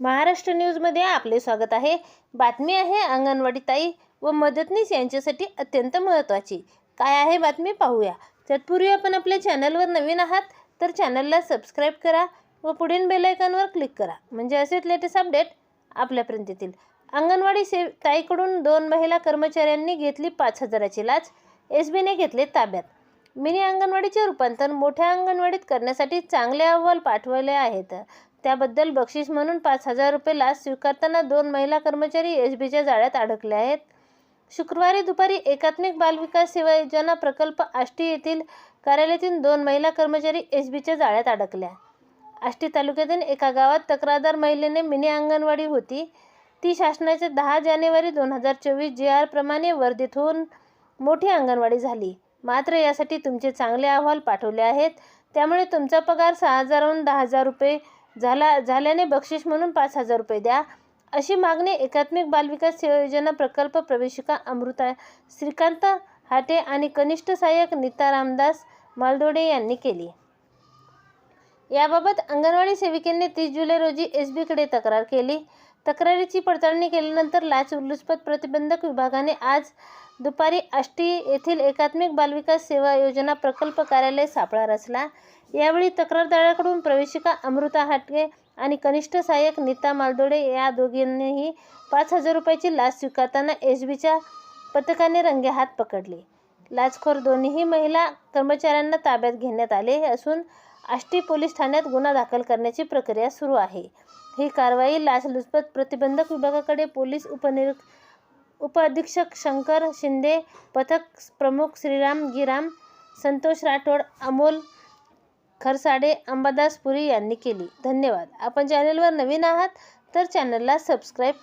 महाराष्ट्र न्यूजमध्ये आपले स्वागत आहे. बातमी आहे अंगणवाडी ताई व मदतनीस यांच्यासाठी अत्यंत महत्त्वाची. काय आहे बातमी पाहूया. तत्पूर्वी आपण आपल्या चॅनलवर नवीन आहात तर चॅनलला सबस्क्राईब करा व पुढील बेलायकॉनवर क्लिक करा. म्हणजे असेच लेटेस्ट अपडेट आपल्यापर्यंत येतील. अंगणवाडी सेव ताईकडून दोन महिला कर्मचाऱ्यांनी घेतली पाच हजाराची लाच. एस बीने घेतले ताब्यात. मिनी अंगणवाडीचे रूपांतर मोठ्या अंगणवाडीत करण्यासाठी चांगले अहवाल पाठवले आहेत. त्याबद्दल बक्षीस म्हणून पाच हजार रुपये लाच स्वीकारताना दोन महिला कर्मचारी एस बीच्या जाळ्यात अडकले आहेत. शुक्रवारी दुपारी एकात्मिक बालविकास सेवा योजना प्रकल्प आष्टी येथील कार्यालयातील दोन महिला कर्मचारी एस बीच्या जाळ्यात अडकल्या. आष्टी तालुक्यातील एका गावात तक्रारदार महिलेने मिनी अंगणवाडी होती. ती शासनाच्या दहा जानेवारी दोन हजार चोवीस जे आर प्रमाणे वर्धित होऊन मोठी अंगणवाडी झाली. मात्र यासाठी तुमचे चांगले अहवाल पाठवले आहेत. त्यामुळे तुमचा पगार सहा हजारहून दहा हजार रुपये झाला झाल्याने बक्षीस म्हणून पाच हजार रुपये द्या. अशी मागणी एकात्मिक बालविकास सेवा योजना प्रकल्प प्रवेशिका अमृता श्रीकांत हाटे आणि कनिष्ठ सहाय्यक नीता रामदास मालदोडे यांनी केली. याबाबत अंगणवाडी सेविकेने तीस जुलै रोजी एस बीकडे तक्रार केली. तक्रारीची पडताळणी केल्यानंतर लाचलुचपत प्रतिबंधक विभागाने आज दुपारी आष्टी येथील एकात्मिक बालविकास सेवा योजना प्रकल्प कार्यालय सापळा रचला. यावेळी तक्रारदाराकडून प्रवेशिका अमृता हाटगे आणि कनिष्ठ सहाय्यक नीता मालदोडे या दोघींनीही पाच हजार रुपयाची लाच स्वीकारताना एस बीच्या पथकाने रंगे हात पकडले. लाचखोर दोन्हीही महिला कर्मचाऱ्यांना ताब्यात घेण्यात आले असून आष्टी पोलीस ठाण्यात गुन्हा दाखल करण्याची प्रक्रिया सुरू आहे. ही कारवाई लाचलुचपत प्रतिबंधक विभागाकडे पोलीस उपनिर उपअधीक्षक शंकर शिंदे पथक प्रमुख श्रीराम गिराम संतोष राठोड अमोल खरसाडे अंबादास पुरी यांनी केली. धन्यवाद. आपण चॅनलवर नवीन आहात तर चॅनलला सबस्क्राईब